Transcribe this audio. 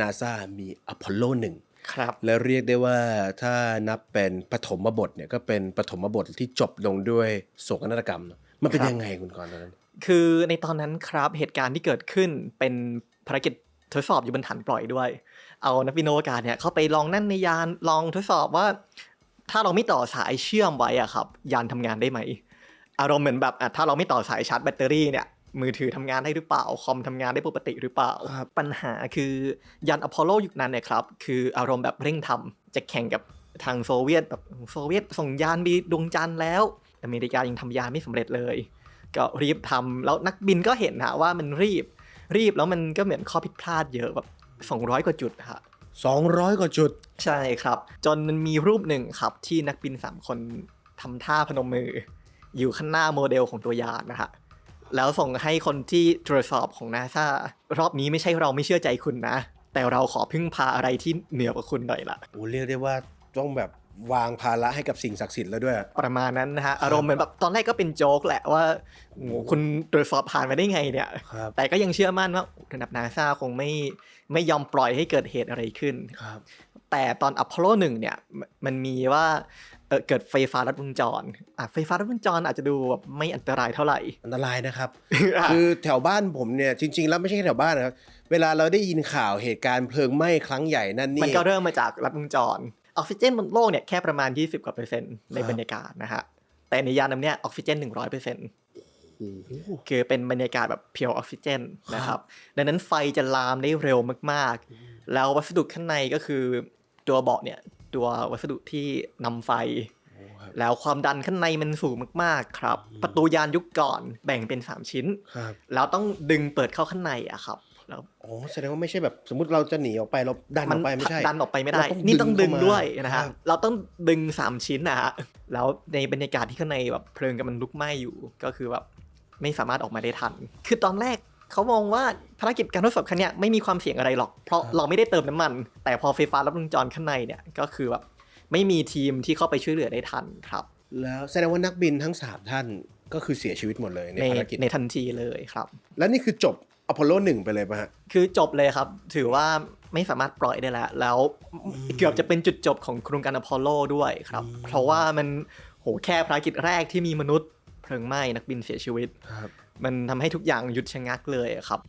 นาซามีอพอลโลหนึ่งครับและเรียกได้ว่าถ้านับเป็นปฐมบทเนี่ยก็เป็นปฐมบทที่จบลงด้วยโศกนาฏกรรมเนอะมันเป็นครับยังไงคุณกรณ์ตอนนั้น คือในตอนนั้นครับเหตุการณ์ที่เกิดขึ้นเป็นภารกิจทดสอบอยู่บนฐานปล่อยด้วย เอานักบินอวกาศเนี่ยเข้าไปลองนั่นในยานลองทดสอบว่า ถ้าเราไม่ต่อสายเชื่อมไว้อะครับ ยานทำงานได้ไหมอารมณ์เหมือนแบบอะถ้าเราไม่ต่อสายชาร์จแบตเตอรี่เนี่ย มือถือทำงานได้หรือเปล่า คอมทำงานได้ปกติหรือเปล่าครับปัญหาคือยานอพอลโลยุคนั้นเนี่ยครับ คืออารมณ์แบบเร่งทำจะแข่งกับทางโซเวียตแบบโซเวียตส่งยานไปดวงจันทร์แล้ว อเมริกายังทำยานไม่สำเร็จเลย ก็รีบทำแล้วนักบินก็เห็นฮะว่ามันรีบรีบแล้วมันก็เหมือนข้อผิดพลาดเยอะแบบ200 กว่าจุดฮะ200 กว่าจุด ใช่ครับ จนมันมีรูปหนึ่งครับที่นักบิน 3 คนทำท่าพนมมือ อยู่ข้างหน้าโมเดลของตัวยานนะฮะ แล้วส่งให้คนที่ตรวจสอบของนาซารอบนี้ไม่ใช่เราไม่เชื่อใจคุณนะ แต่เราขอพึ่งพาอะไรที่เหนือกว่าคุณหน่อยละโอ้เรียกได้ว่าต้องแบบวางภาระให้กับสิ่งศักดิ์สิทธิ์แล้วด้วย ประมาณนั้นนะฮะอารมณ์เหมือนแบบตอนแรกก็เป็นโจ๊กแหละว่าโอ้โหคุณตรวจสอบผ่านมาได้ไงเนี่ย ครับแต่ก็ยังเชื่อมั่นว่าระดับนาซาคงไม่ไม่ยอมปล่อยให้เกิดเหตุอะไรขึ้น ครับ แต่ตอนอพอลโลหนึ่งเนี่ยมมันมีว่า เอ่อเกิดไฟฟ้าลัดวงจรอะไฟฟ้าลัดวงจรอาจจะดูแบบไม่อันตรายเท่าไหร่ อันตรายนะครับ คือแถวบ้านผมเนี่ยจริง ๆ แล้วไม่ใช่แค่แถวบ้านนะครับ เวลาเราได้ยินข่าวเหตุการณ์เพลิงไหม้ครั้งใหญ่นั่นมันนี่ก็เริ่มมาจากลัดวงจร ออกซิเจนบนโลกเนี่ยแค่ประมาณ 20 กว่าเปอร์เซ็นต์ในครับบรรยากาศนะฮะ แต่ในยานนั้นเนี่ยออกซิเจน 100เปอร์เซ็นต์โอ้โหคือเป็นบรรยากาศแบบเพียวออกซิเจนนะครับดังนั้นไฟจะลามได้เร็วมากๆ แล้ววัสดุข้างในก็คือตัวเบาะเนี่ย ตัววัสดุที่นำไฟครับแล้วความดันข้างในมันสูงมากๆครับ ประตูยานยุคก่อนแบ่งเป็น 3 ชิ้น ครับแล้วต้องดึงเปิดเข้าข้างในอะครับแล้วอ๋อแสดงว่าไม่ใช่แบบสมมติเราจะหนีออกไปเราดันออกไปไม่ใช่ ดันออกไปไม่ได้ เราต้องนี่ต้องดึดึงงเข้ามาด้วยนะครัฮะบ เราต้องดึง 3 ชิ้นนะฮะแล้วในบรรยากาศที่ข้างในแบบเพลิงกำลังลุกไหม้อยู่ก็คือแบบไม่สามารถออกมาได้ทัน คือตอนแรก เขามองว่าภารกิจการทดสอบครั้งเนี้ยไม่มีความเสี่ยงอะไรหรอก เพราะเราไม่ได้เติมน้ำมัน แต่พอไฟฟ้าลัดวงจรข้างในเนี่ยก็คือแบบไม่มีทีมที่เข้าไปช่วยเหลือได้ทันครับ แล้วแสดงว่านักบินทั้งสามท่านก็คือเสียชีวิตหมดเลยในในภารกิจในทันทีเลยครับ และนี่คือจบอพอลโลหนึ่งไปเลยป่ะฮะคือจบเลยครับ ถือว่าไม่สามารถปล่อยได้แล้ว แล้วเกือบจะเป็นจุดจบของโครงการอพอลโลด้วยครับ เพราะว่ามันโหแค่ภารกิจแรกที่มีมนุษย์เพลิงไหม้นักบินเสียชีวิตครับ มันทำให้ทุกอย่างหยุดชะงักเลยครับ